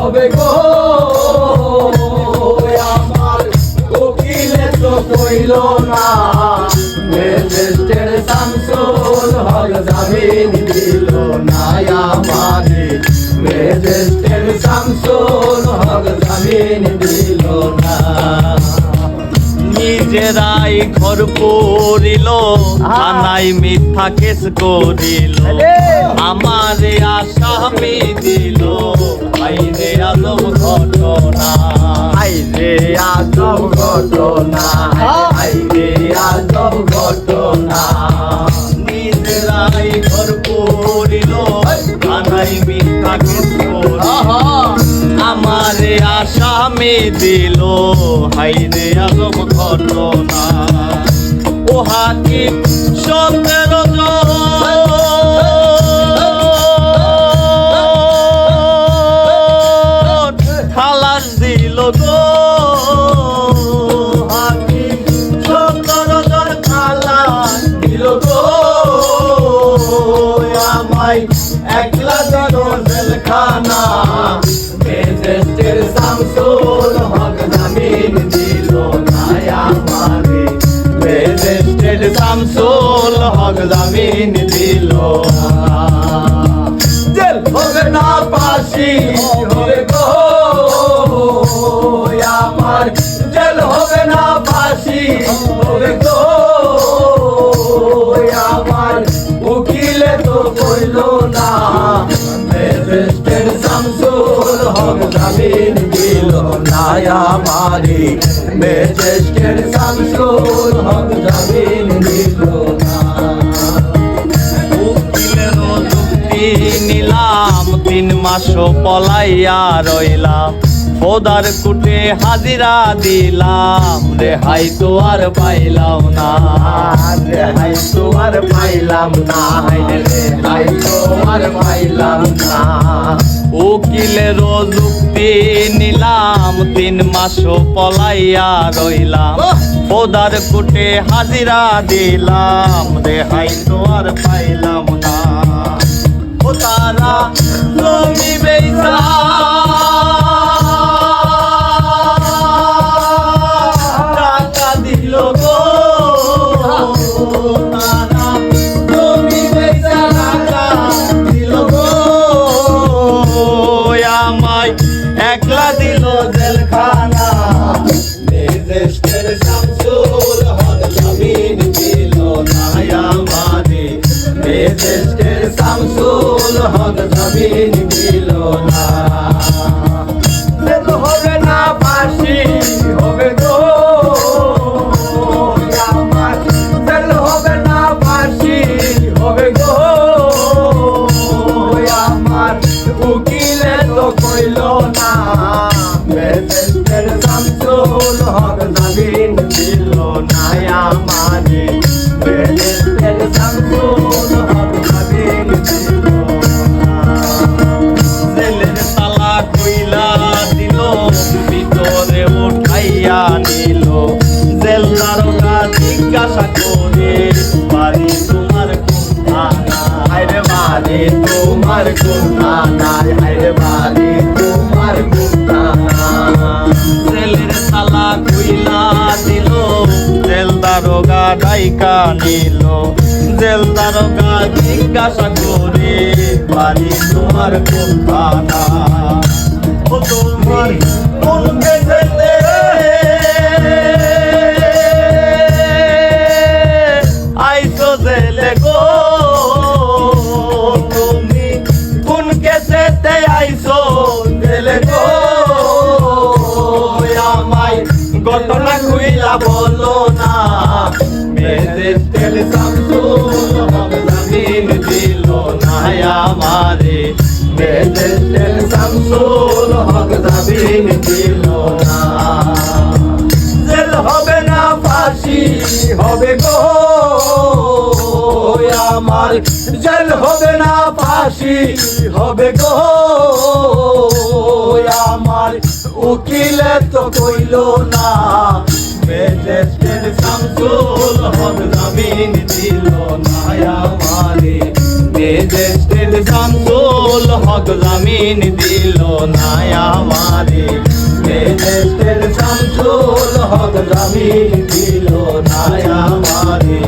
হবে গো। আমার কোকিলে তো কইল না। মেজেস্টের শামসুল হক জামিন দিল না আমারে। মেজেস্টের শামসুল হক জামিন না। নিজেরাই ঘর পড়িল আনাই মিথ্যা কেস করিল। আমারে আসামি দিল আইরে আজব ঘটনা। আইরে আজব ঘটনা। আইরে আজব ঘটনা। আসামে দিল, হাইরে আলম ঘটনা। ও হাকিম সতেরো খালাস দিল গো। হাকিম সতেরো জন খালাস দিল গো। আমায় একলা জন জেলখানা। মেজেস্টের শামসুল হক জামিন দিল না আমারে মেজেস্টের শামসুল হক জামিন দিল জেল হবে না পাশি হবে গো আমার জেল হবে না পাশি হবে হক জামিন দিল নায়া মারি। মেজেস্টের শামসুল হক জামিন দিল না। নিলাম, তিন মাস পলাইয়া রইলাম। ওদার কুটে হাজিরা দিলাম। রেহাই তো আর পাইলাম না। রেহাই তো আর পাইলাম না। রেহাই তো আর পাইলাম না। উকিলের যুক্তি নিলাম। তিন মাস পলাইয়া রইলাম। ওদার কুটে হাজিরা দিলাম। রেহাই তো আর পাইলাম না। ও তারা জমি বেচা হক জামিন দিল না জেল হবে না ফাঁসি হবে জেল হবে না তো কইল না। জিজ্ঞাসা করে, বাড়ি তোমার কোন থানা আরে বাড়ি তোমার কোন থানা আরে বাড়ি তোমার কোন থানা জেলের তালা কইলা দিল জেল দারোগা ডাইকা নিল। জেল দারোগা জিজ্ঞাসা করে, বাড়ি তোমার কোন ও তোমার কোন জেলে গো। তুমি কোন কেসেতে আইছো? জেলে গো। আমায় ঘটনা খুইলা বলো না। মেজে তেল সামসুল জমিন দিল না আমারে। মেজে তেল সামসুল হক জমিন দিল না। জেল হবে না ফাঁসি, হবে গো। আমার জেল হবে না ফাঁসি, হবে গো। আমার উকিলে তো কইল না ম্যাজিস্ট্রেট শামসুল হক জামিন দিল না আমারে। ম্যাজিস্ট্রেট শামসুল হক জামিন দিল না আমারে। ম্যাজিস্ট্রেট শামসুল হক জামিন দিল নায়া আমারে।